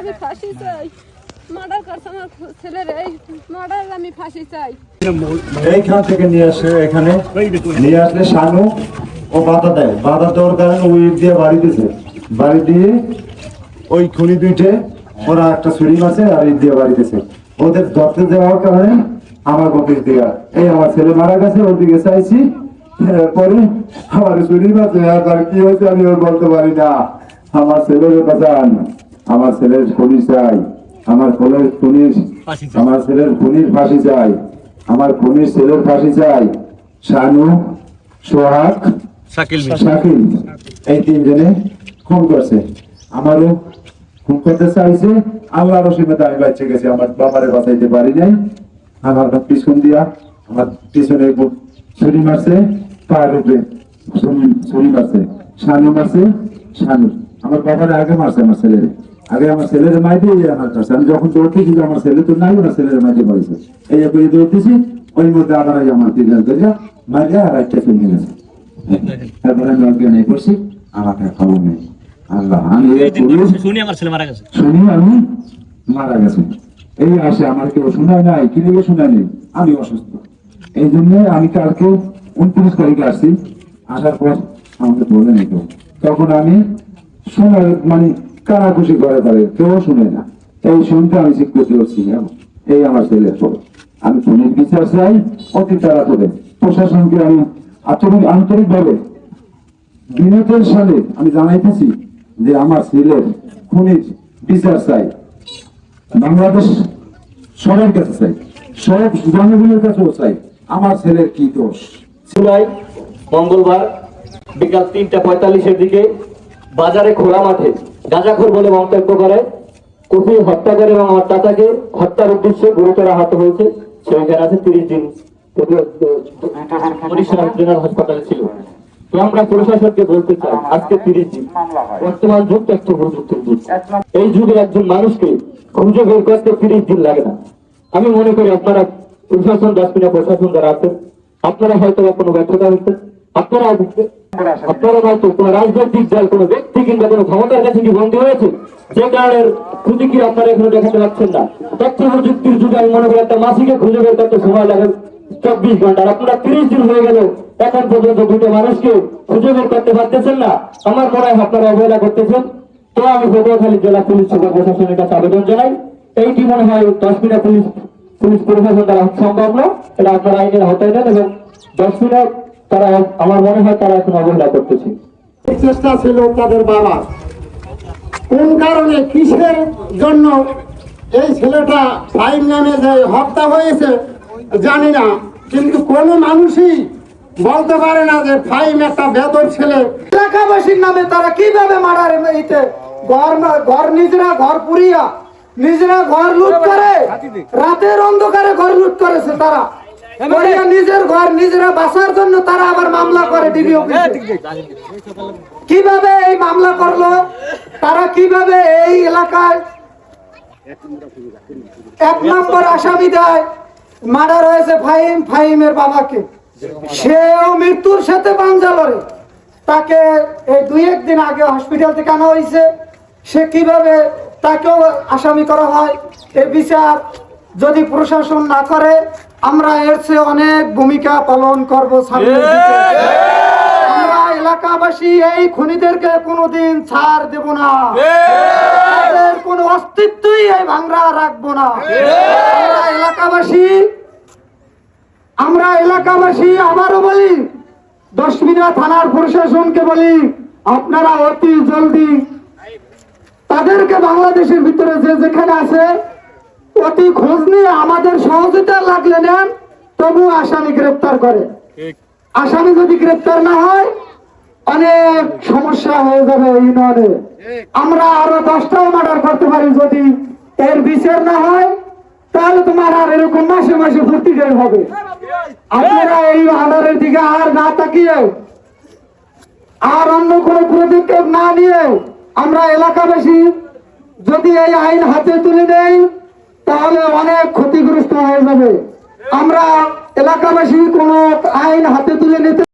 আমি ফাঁসি চাই। মার্ডার করছে আমার মার্ডার আমি ফাঁসি চাই। এইখান থেকে নিয়ে আসে, এখানে নিয়ে আসলে ও বাধা দেয়। বাধা দেওয়ার কারণে ওই দিয়ে বাড়ি বাড়ি দিয়ে ওই খুনি দুইটে, ওরা একটা আর ইট দিয়ে বাড়ি ওদের ধরতে দেওয়ার কারণে আমার অফিস দিয়া। এই আমার ছেলে মারা গেছে, ওর দিকে চাইছি পরে আমার আর কি হয়েছে আমি ওর বলতে পারি না। আমার ছেলের আমার ছেলের খুনি চাই। আমার ছেলের খুনির আমার ছেলের খুনির ফাঁসি চাই। আমার খুনির ছেলের ফাঁসি চাই। শানু সোহাগ শাকিল শাকিল। এই তিনজনে খুন করছে। আমারও খুন করতে চাইছে। আল্লাহ রসিমে আমি বাচ্চা গেছি। আমার বাবারে বাঁচাইতে পারি নাই। আমার পিছন দিয়া আমার পিছনে ছুরি মারছে পায়ের উপরে ছুরি মারছে। শানু মারছে শানু। আমার বাবারে আগে মারছে আমার ছেলের। আগে আমার ছেলের মাই দিয়ে আমার কাছে আমি যখন দৌড়তে কিন্তু আমার ছেলে তো নাই ওরা ছেলের মাই দিয়ে পড়েছে এই যে দৌড়তেছি ওই মধ্যে আবার এই আমার তিনজন ধরিয়া মারিয়া আর একটা ফেলে গেছে। তারপরে আমি অজ্ঞান হয়ে পড়ছি আমাকে খবর নেই। আল্লাহ আমি শুনি আমার ছেলে মারা গেছে। শুনি আমি মারা গেছে। এই আসে আমার কেউ শোনায় নাই কি লিগে শোনায় নেই? আমি অসুস্থ। এই জন্য আমি কালকে উনত্রিশ তারিখে আসছি আসার পর আমাকে বলে নিত তখন আমি শোনার মানে কানাঘুষি করে করে কেউ শুনে না। এই শুনতে আমি স্বীকৃতি করছি এই আমার পর আমি পুলিশ বিচার চাই, অতি তাড়াতাড়ি। প্রশাসনকে আমি আন্তরিক আন্তরিকভাবে বিনোদের সালে আমি জানাইতেছি যে আমার ছেলের খুনির বিচার চাই। বাংলাদেশ সবার কাছে চাই। সব জনগণের কাছেও চাই। আমার ছেলের কি দোষ? জুলাই, মঙ্গলবার, বিকাল তিনটা পঁয়তাল্লিশের দিকে বাজারে খোলা মাঠে গাঁজাখোর বলে মন্তব্য করে, কফি হত্যা করে এবং আমার চাচাকে হত্যার উদ্দেশ্যে গুরুতর আহত হয়েছে। সেখানে আছে তিরিশ দিন। হাসপাতালে ছিল। তো আমরা প্রশাসনকে বলতে চাই, আজকে তিরিশ দিন। বর্তমান যুগ তথ্য প্রযুক্তির যুগ। এই যুগে একজন মানুষকে বের করতে তিরিশ দিন লাগে না। আমি মনে করি আপনারা প্রশাসন, ডাস্টবিনে প্রশাসন যারা আছেন, আপনারা হয়তো কোনো ব্যর্থতা হচ্ছে আপনারা আপনারা হয়তো কোনো রাজনৈতিক কোনো ব্যক্তি কিংবা কোনো ক্ষমতার কাছে কি হয়েছে? যে কারণের কি আপনারা এখনও প্রযুক্তির যুগে মনে করি একটা মাসিকে সময় লাগে চব্বিশ ঘণ্টা। আপনারা তিরিশ দিন হয়ে গেল, এখন পর্যন্ত দুটো মানুষকে খুঁজে করতে পারতেছেন না। আমার মনে হয় অবহেলা করতেছেন। তো আমি পটুয়াখালী জেলা পুলিশ সুপার প্রশাসনের আবেদন জানাই, এইটি মনে হয় দশমিনা পুলিশ পুলিশ প্রশাসন দ্বারা সম্ভব না। এটা আপনারা আইনের আওতায় নেন এবং দশমিনা তারা আমার মনে হয় তারা এখন অবহেলা করতেছে। চেষ্টা ছিল তাদের বাবা কোন কারণে কিসের জন্য এই ছেলেটা ফাইন নামে যে হত্যা হয়েছে জানি না। কিন্তু কোনো মানুষই বলতে পারে না যে ফাইম একটা বেদর ছেলে। এলাকাবাসীর নামে তারা কীভাবে মারার এতে ঘর ঘর নিজেরা ঘর পুরিয়া নিজেরা ঘর লুট করে? রাতের অন্ধকারে ঘর লুট করেছে তারা। নিজের ঘর নিজেরা বাঁচার জন্য তারা আবার মামলা করে ডিবি কীভাবে এই মামলা করল? তারা কীভাবে এই এলাকায় এক নম্বর আসামি দেয়? মার্ডার হয়েছে ফাহিম ফাহিমের বাবাকে। সেও মৃত্যুর সাথে পাঞ্জা লড়ে তাকে এই দুই একদিন আগে হসপিটাল থেকে আনা হয়েছে। সে কীভাবে তাকেও আসামি করা হয়? এ বিচার যদি প্রশাসন না করে আমরা এর চেয়ে অনেক ভূমিকা পালন করব আমরা এলাকাবাসী এই খুনিদেরকে কোনোদিন ছাড় দেব না। তাদের কোনো অস্তিত্বই এই ভাঙরা রাখব না। আমরা এলাকাবাসী আমরা এলাকাবাসী আবারও বলি দশমিনা থানার প্রশাসনকে বলি আপনারা অতি জলদি তাদেরকে বাংলাদেশের ভিতরে যে যেখানে আছে অতি খোঁজ নিয়ে আমাদের সহযোগিতা লাগলে নেন তবু আসামি গ্রেপ্তার করে। আসামি যদি গ্রেপ্তার না হয় অনেক সমস্যা হয়ে যাবে ইউনিয়নে। আমরা আরও দশটাও মার্ডার করতে পারি যদি এর বিচার না হয় তাহলে তোমার আর এরকম মাসে মাসে ভর্তি ডেট হবে। আপনারা এই আধারের দিকে আর না তাকিয়ে আর অন্য কোনো পদক্ষেপ না নিয়ে আমরা এলাকাবাসী যদি এই আইন হাতে তুলে দেই তাহলে অনেক ক্ষতিগ্রস্ত হয়ে যাবে। আমরা এলাকাবাসী কোনো আইন হাতে তুলে নিতে